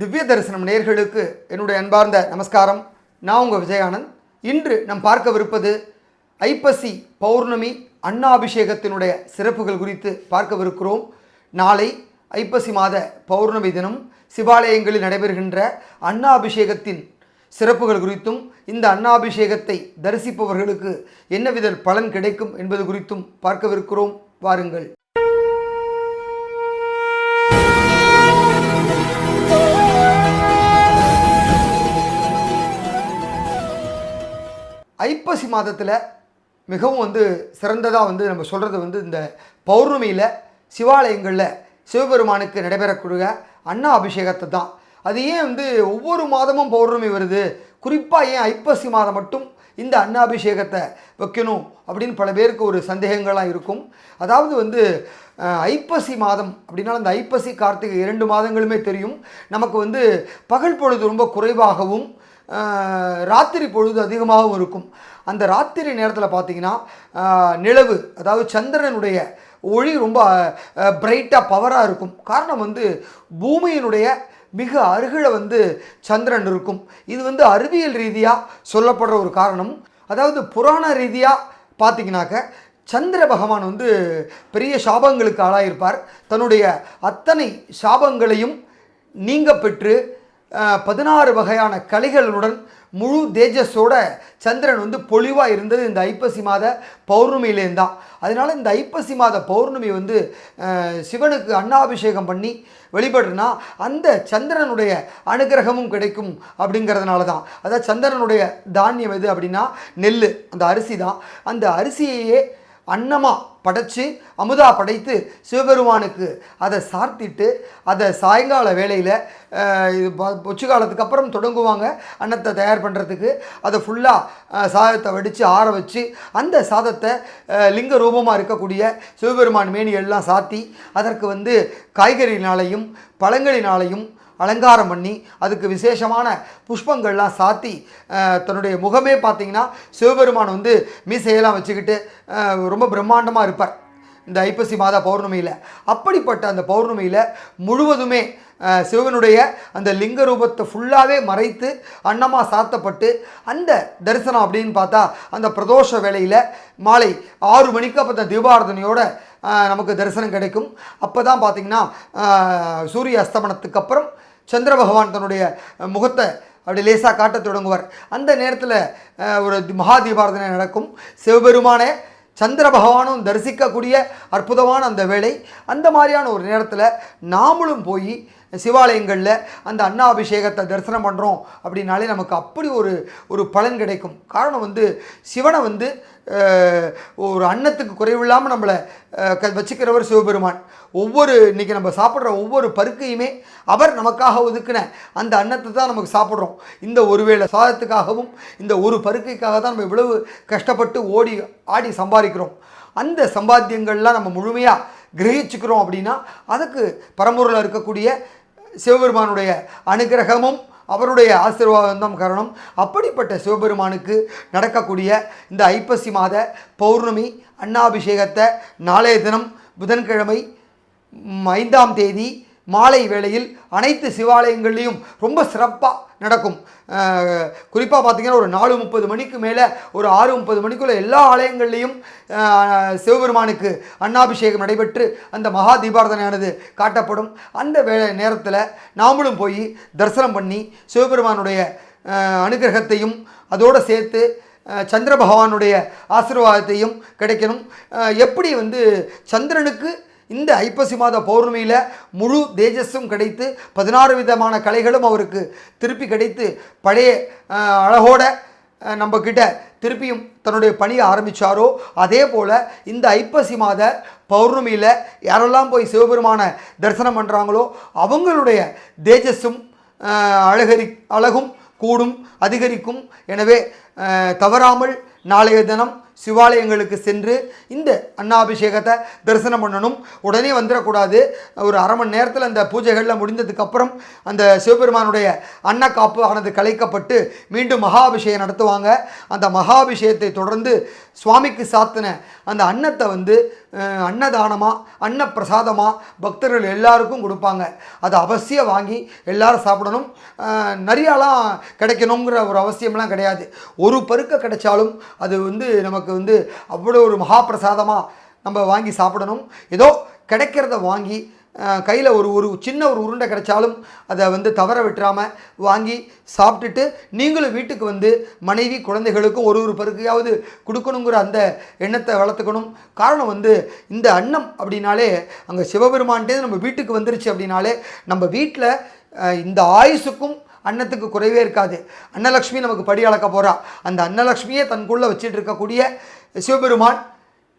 திவ்ய தரிசனம் நேர்களுக்கு என்னுடைய அன்பார்ந்த நமஸ்காரம். நான் உங்கள் விஜயானந்த். இன்று நாம் பார்க்கவிருப்பது ஐப்பசி பௌர்ணமி அன்னாபிஷேகத்தினுடைய சிறப்புகள் குறித்து பார்க்கவிருக்கிறோம். நாளை ஐப்பசி மாத பௌர்ணமி தினம் சிவாலயங்களில் நடைபெறுகின்ற அன்னாபிஷேகத்தின் சிறப்புகள் குறித்தும் இந்த அன்னாபிஷேகத்தை தரிசிப்பவர்களுக்கு என்னவித பலன் கிடைக்கும் என்பது குறித்தும் பார்க்கவிருக்கிறோம். வாருங்கள். ஐப்பசி மாதத்தில் மிகவும் வந்து சிறந்ததாக வந்து நம்ம சொல்கிறது வந்து இந்த பௌர்ணமியில் சிவாலயங்களில் சிவபெருமானுக்கு நடைபெறக்கூடிய அண்ணா அபிஷேகத்தை தான். அது ஏன் வந்து ஒவ்வொரு மாதமும் பௌர்ணமி வருது? குறிப்பாக ஏன் ஐப்பசி மாதம் மட்டும் இந்த அன்னாபிஷேகத்தை வைக்கணும் அப்படின்னு பல பேருக்கு ஒரு சந்தேகங்களாக இருக்கும். அதாவது வந்து ஐப்பசி மாதம் அப்படின்னா அந்த ஐப்பசி கார்த்திகை இரண்டு மாதங்களுமே தெரியும். நமக்கு வந்து பகல் பொழுது ரொம்ப குறைவாகவும் ராத்திரி பொழுது அதிகமாகவும் இருக்கும். அந்த ராத்திரி நேரத்தில் பார்த்தீங்கன்னா நிலவு அதாவது சந்திரனுடைய ஒளி ரொம்ப பிரைட்டாக பவராக இருக்கும். காரணம் வந்து பூமியினுடைய மிக அருகில் வந்து சந்திரன் இருக்கும். இது வந்து அறிவியல் ரீதியாக சொல்லப்படுற ஒரு காரணம். அதாவது புராண ரீதியாக பார்த்தீங்கன்னாக்க சந்திர பகவான் வந்து பெரிய சாபங்களுக்கு ஆளாயிருப்பார். தன்னுடைய அத்தனை சாபங்களையும் நீங்க பெற்று பதினாறு வகையான கலைகளுடன் முழு தேஜஸோட சந்திரன் வந்து பொலிவாக இருந்தது இந்த ஐப்பசி மாத பௌர்ணமியிலேருந்து தான் அதனால் இந்த ஐப்பசி மாத பௌர்ணமி வந்து சிவனுக்கு அன்னாபிஷேகம் பண்ணி வழிபடுறனா அந்த சந்திரனுடைய அனுகிரகமும் கிடைக்கும் அப்படிங்கிறதுனால தான் அதாவது சந்திரனுடைய தானியம் எது அப்படின்னா நெல் அந்த அரிசி தான் அந்த அரிசியையே அன்னமாக படைச்சு அமுதா படைத்து சிவபெருமானுக்கு அதை சார்த்திட்டு அதை சாயங்கால வேளையில் இது ப- காலத்துக்கு அப்புறம் தொடங்குவாங்க அன்னத்தை தயார் பண்ணுறதுக்கு அதை ஃபுல்லாக சாதத்தை வடித்து ஆற வச்சு அந்த சாதத்தை லிங்க ரூபமாக இருக்கக்கூடிய சிவபெருமான் மேனி எல்லாம் சாத்தி அதற்கு வந்து காய்கறினாலையும் பழங்களினாலையும் அலங்காரம் பண்ணி அதுக்கு விசேஷமான புஷ்பங்கள்லாம் சாத்தி தன்னுடைய முகமே பார்த்திங்கன்னா சிவபெருமான் வந்து மீசையெல்லாம் வச்சுக்கிட்டு ரொம்ப பிரம்மாண்டமாக இருப்பார் இந்த ஐப்பசி மாதா பௌர்ணமியில். அப்படிப்பட்ட அந்த பௌர்ணமியில் முழுவதுமே சிவனுடைய அந்த லிங்க ரூபத்தை ஃபுல்லாகவே மறைத்து அன்னமாக சாத்தப்பட்டு அந்த தரிசனம் அப்படின்னு பார்த்தா அந்த பிரதோஷ வேலையில் மாலை ஆறு மணிக்கு அப்போ அந்த தீபாரதனையோட நமக்கு தரிசனம் கிடைக்கும். அப்போ தான் பார்த்தீங்கன்னா சூரிய அஸ்தமனத்துக்கு அப்புறம் சந்திர பகவான் தன்னுடைய முகத்தை அப்படி லேசாக காட்டத் தொடங்குவார். அந்த நேரத்தில் ஒரு மகா தீபாரதனை நடக்கும். சிவபெருமானே சந்திர பகவானும் தரிசிக்கக்கூடிய அற்புதமான அந்த வேலை அந்த மாதிரியான ஒரு நேரத்தில் நாமளும் போய் சிவாலயங்களில் அந்த அன்னாபிஷேகத்தை தரிசனம் பண்ணுறோம் அப்படின்னாலே நமக்கு அப்படி ஒரு ஒரு பலன் கிடைக்கும். காரணம் வந்து சிவனை வந்து ஒரு அன்னத்துக்கு குறைவில்லாமல் நம்மளை க வச்சுக்கிறவர் சிவபெருமான். ஒவ்வொரு இன்றைக்கி நம்ம சாப்பிட்ற ஒவ்வொரு பருக்கையுமே அவர் நமக்காக ஒதுக்கின அந்த அன்னத்தை தான் நமக்கு சாப்பிட்றோம். இந்த ஒருவேளை சாதத்துக்காகவும் இந்த ஒரு பருக்கைக்காக தான் நம்ம இவ்வளவு கஷ்டப்பட்டு ஓடி ஆடி சம்பாதிக்கிறோம். அந்த சம்பாத்தியங்கள்லாம் நம்ம முழுமையாக கிரகிச்சுக்கிறோம் அப்படின்னா அதுக்கு பரம்பூரில் இருக்கக்கூடிய சிவபெருமானுடைய அனுகிரகமும் அவருடைய ஆசீர்வாதம் தான் காரணம். அப்படிப்பட்ட சிவபெருமானுக்கு நடக்கக்கூடிய இந்த ஐப்பசி மாத பௌர்ணமி அன்னாபிஷேகத்தை நாளைய தினம் புதன்கிழமை ஐந்தாம் தேதி மாலை வேளையில் அனைத்து சிவாலயங்கள்லேயும் ரொம்ப சிறப்பாக நடக்கும். குறிப்பாக பார்த்திங்கன்னா ஒரு நாலு முப்பது மணிக்கு மேலே ஒரு ஆறு முப்பது மணிக்குள்ளே எல்லா ஆலயங்கள்லேயும் சிவபெருமானுக்கு அன்னாபிஷேகம் நடைபெற்று அந்த மகா தீபாரதனையானது காட்டப்படும். அந்த வேலை நேரத்தில் நாமளும் போய் தரிசனம் பண்ணி சிவபெருமானுடைய அனுகிரகத்தையும் அதோடு சேர்த்து சந்திர பகவானுடைய ஆசீர்வாதத்தையும் கிடைக்கணும். எப்படி வந்து சந்திரனுக்கு இந்த ஐப்பசி மாத பௌர்ணமியில் முழு தேஜஸும் கிடைத்து பதினாறு விதமான கலைகளும் அவருக்கு திருப்பி கிடைத்து பழைய அழகோட நம்மக்கிட்ட திருப்பியும் தன்னுடைய பணியை ஆரம்பித்தாரோ அதே போல் இந்த ஐப்பசி மாத பௌர்ணமியில் யாரெல்லாம் போய் சிவபெருமான தரிசனம் பண்ணுறாங்களோ அவங்களுடைய தேஜஸும் அழகரி அழகும் கூடும் அதிகரிக்கும். எனவே தவறாமல் நாளைய தினம் சிவாலயங்களுக்கு சென்று இந்த அன்னாபிஷேகத்தை தரிசனம் பண்ணணும். உடனே வந்துடக்கூடாது. ஒரு அரை மணி நேரத்தில் அந்த பூஜைகளில் முடிந்ததுக்கப்புறம் அந்த சிவபெருமானுடைய அன்னக்காப்பு ஆனது கலைக்கப்பட்டு மீண்டும் மகாபிஷேகம் நடத்துவாங்க. அந்த மகாபிஷேகத்தை தொடர்ந்து சுவாமிக்கு சாத்தின அந்த அன்னத்தை வந்து அன்னதானமாக அன்னப்பிரசாதமாக பக்தர்கள் எல்லாருக்கும் கொடுப்பாங்க. அதை அவசியம் வாங்கி எல்லாரும் சாப்பிடணும். நிறையாலாம் கிடைக்கணுங்கிற ஒரு அவசியம்லாம் கிடையாது. ஒரு பருக்க கிடைச்சாலும் அது வந்து நமக்கு நமக்கு வந்து அவ்வளோ ஒரு மகாபிரசாதமாக நம்ம வாங்கி சாப்பிடணும். ஏதோ கிடைக்கிறத வாங்கி கையில் ஒரு ஒரு சின்ன ஒரு உருண்டை கிடைச்சாலும் அதை வந்து தவற விட்டுறாமல் வாங்கி சாப்பிட்டுட்டு நீங்களும் வீட்டுக்கு வந்து மனைவி குழந்தைகளுக்கும் ஒரு ஒரு பருக்கையாவது கொடுக்கணுங்கிற அந்த எண்ணத்தை வளர்த்துக்கணும். காரணம் வந்து இந்த அன்னம் அப்படின்னாலே அங்கே சிவபெருமான்ட்டே நம்ம வீட்டுக்கு வந்துருச்சு அப்படின்னாலே நம்ம வீட்டில் இந்த ஆயுசுக்கும் அன்னத்துக்கு குறைவே இருக்காது. அன்னலக்ஷ்மி நமக்கு படி அளக்க போகிறா அந்த அன்னலக்ஷ்மியை தன்குள்ளே வச்சுட்டு இருக்கக்கூடிய சிவபெருமான்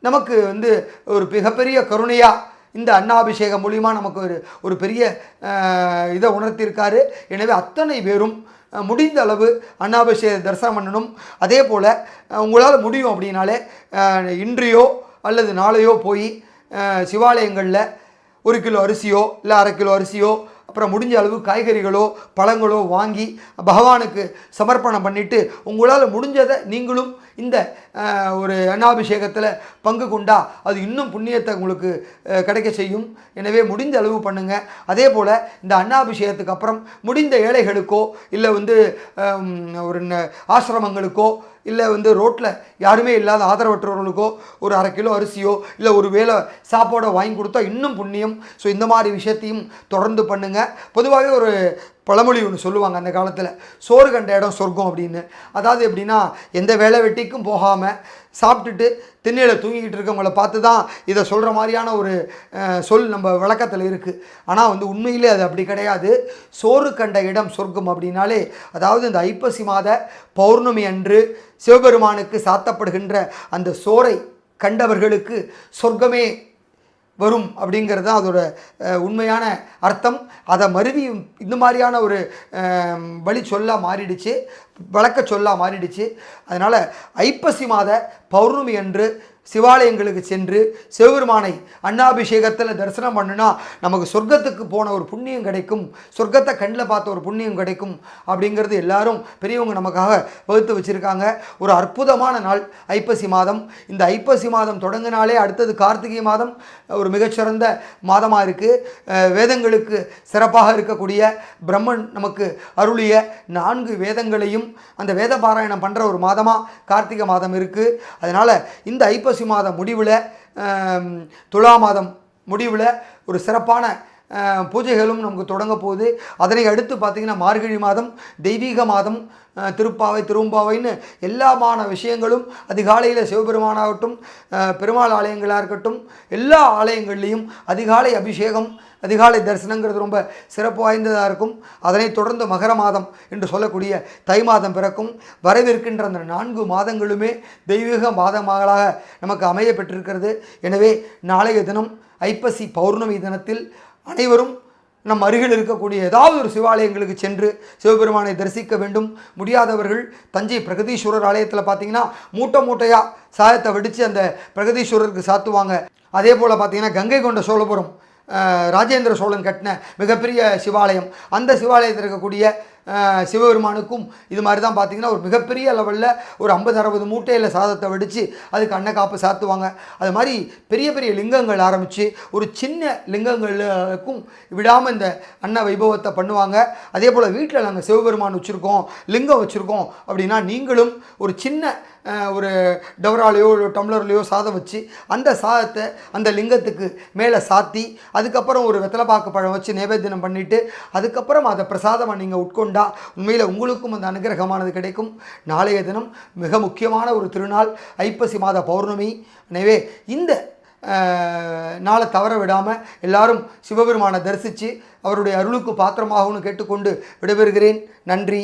நமக்கு வந்து ஒரு மிகப்பெரிய கருணையாக இந்த அன்னாபிஷேகம் மூலிமா நமக்கு ஒரு ஒரு பெரிய இதை உணர்த்தியிருக்காரு எனவே அத்தனை பேரும் முடிந்த அளவு அன்னாபிஷேக தரிசனம் பண்ணணும். அதே போல் உங்களால் முடியும் அப்படின்னாலே இன்றையோ அல்லது நாளையோ போய் சிவாலயங்களில் ஒரு கிலோ அரிசியோ இல்லை அரை கிலோ அரிசியோ அப்புறம் முடிஞ்ச அளவு காய்கறிகளோ பழங்களோ வாங்கி பகவானுக்கு சமர்ப்பணம் பண்ணிவிட்டு உங்களால் முடிஞ்சதை நீங்களும் இந்த ஒரு அன்னாபிஷேகத்தில் பங்கு கொண்டா அது இன்னும் புண்ணியத்தை உங்களுக்கு கிடைக்க செய்யும். எனவே முடிந்த அளவு பண்ணுங்கள் அதே போல் இந்த அன்னாபிஷேகத்துக்கு அப்புறம் முடிந்த ஏழைகளுக்கோ இல்லை வந்து ஒரு ஆசிரமங்களுக்கோ இல்லை வந்து ரோட்டில் யாருமே இல்லாத ஆதரவற்றவர்களுக்கோ ஒரு அரை கிலோ அரிசியோ இல்லை ஒரு வேளை சாப்பாடோ வாங்கி கொடுத்தா இன்னும் புண்ணியம். ஸோ இந்த மாதிரி விஷயத்தையும் தொடர்ந்து பண்ணுங்கள் பொதுவாகவே ஒரு பழமொழி ஒன்று சொல்லுவாங்க அந்த காலத்தில். சோறு கண்ட இடம் சொர்க்கம் அப்படின்னு. அதாவது எப்படின்னா எந்த வேலை வெட்டிக்கும் போகாமல் சாப்பிட்டுட்டு திண்ணையில் தூங்கிக்கிட்டு இருக்கவங்கள பார்த்து தான் இதை சொல்கிற மாதிரியான ஒரு சொல் நம்ம விளக்கத்தில் இருக்குது ஆனால் வந்து உண்மையிலே அது அப்படி கிடையாது. சோறு கண்ட இடம் சொர்க்கம் அப்படின்னாலே அதாவது இந்த ஐப்பசி மாத பௌர்ணமி அன்று சிவபெருமானுக்கு சாத்தப்படுகின்ற அந்த சோறை கண்டவர்களுக்கு சொர்க்கமே வரும் அப்படிங்கிறது தான் அதோட உண்மையான அர்த்தம். அதை மருவி இந்த மாதிரியான ஒரு வழி சொல்லா மாறிடுச்சு வழக்க சொல்லாக மாறிடுச்சு. அதனால் ஐப்பசி மாத பௌர்ணமி அன்று சிவாலயங்களுக்கு சென்று சிவபெருமானை அன்னாபிஷேகத்தில் தரிசனம் பண்ணுனா நமக்கு சொர்க்கத்துக்கு போன ஒரு புண்ணியம் கிடைக்கும். சொர்க்கத்தை கண்ணில் பார்த்த ஒரு புண்ணியம் கிடைக்கும் அப்படிங்கிறது எல்லாரும் பெரியவங்க நமக்காக வகுத்து வச்சுருக்காங்க. ஒரு அற்புதமான நாள் ஐப்பசி மாதம். இந்த ஐப்பசி மாதம் தொடங்கினாலே அடுத்தது கார்த்திகை மாதம் ஒரு மிகச்சிறந்த மாதமாக இருக்குது வேதங்களுக்கு சிறப்பாக இருக்கக்கூடிய பிரம்மன் நமக்கு அருளிய நான்கு வேதங்களையும் அந்த வேத பாராயணம் பண்ணுற ஒரு மாதமாக கார்த்திகை மாதம் இருக்குது அதனால் இந்த ஐப்பசி மாதம் முடிவில் துலா மாதம் முடிவில் ஒரு சிறப்பான பூஜைகளும் நமக்கு தொடங்க போகுது. அதனை அடுத்து பார்த்திங்கன்னா மார்கழி மாதம் தெய்வீக மாதம் திருப்பாவை திரும்பாவைன்னு எல்லாமான விஷயங்களும் அதிகாலையில் சிவபெருமானாகட்டும் பெருமாள் ஆலயங்களாக இருக்கட்டும் எல்லா ஆலயங்கள்லேயும் அதிகாலை அபிஷேகம் அதிகாலை தரிசனங்கிறது ரொம்ப சிறப்பு வாய்ந்ததாக இருக்கும். அதனைத் தொடர்ந்து மகர மாதம் என்று சொல்லக்கூடிய தை மாதம் பிறக்கும். வரவிருக்கின்ற அந்த நான்கு மாதங்களுமே தெய்வீக மாதங்களாக நமக்கு அமைய பெற்றிருக்கிறது. எனவே நாளைய தினம் ஐப்பசி பௌர்ணமி தினத்தில் அனைவரும் நம் அருகில் இருக்கக்கூடிய ஏதாவது ஒரு சிவாலயங்களுக்கு சென்று சிவபெருமானை தரிசிக்க வேண்டும். முடியாதவர்கள் தஞ்சை பிரகதீஸ்வரர் ஆலயத்தில் பார்த்தீங்கன்னா மூட்டை மூட்டையாக சாயத்தை வெடித்து அந்த பிரகதீஸ்வரருக்கு சாத்துவாங்க. அதே போல் பார்த்தீங்கன்னா கங்கை கொண்ட சோழபுரம் ராஜேந்திர சோழன் கட்டின மிகப்பெரிய சிவாலயம். அந்த சிவாலயத்தில் இருக்கக்கூடிய சிவபெருமானுக்கும் இது மாதிரி தான் பார்த்தீங்கன்னா ஒரு மிகப்பெரிய லெவலில் ஒரு ஐம்பது அறுபது மூட்டையில் சாதத்தை வெடித்து அதுக்கு அன்னக்காப்பு சாத்துவாங்க. அது மாதிரி பெரிய பெரிய லிங்கங்கள் ஆரம்பித்து ஒரு சின்ன லிங்கங்களுக்கும் விடாமல் இந்த அன்ன வைபவத்தை பண்ணுவாங்க. அதே போல் வீட்டில் நாங்கள் சிவபெருமான் வச்சுருக்கோம் லிங்கம் வச்சுருக்கோம் அப்படின்னா நீங்களும் ஒரு சின்ன ஒரு டவராலையோ ஒரு டம்ளர்லையோ சாதம் வச்சு அந்த சாதத்தை அந்த லிங்கத்துக்கு மேலே சாத்தி அதுக்கப்புறம் ஒரு வெத்தலைப்பாக்கு பழம் வச்சு நைவேத்தியம் பண்ணிவிட்டு அதுக்கப்புறம் அதை பிரசாதமாக நீங்கள் உட்கொண்டா உண்மையில் உங்களுக்கும் அந்த அனுகிரகமானது கிடைக்கும். நாளைய தினம் மிக முக்கியமான ஒரு திருநாள் ஐப்பசி மாத பௌர்ணமி. எனவே இந்த நாளை தவற விடாமல் எல்லாரும் சிவபெருமானை தரிசித்து அவருடைய அருளுக்கு பாத்திரமாகும்னு கேட்டுக்கொண்டு விடைபெறுகிறேன். நன்றி.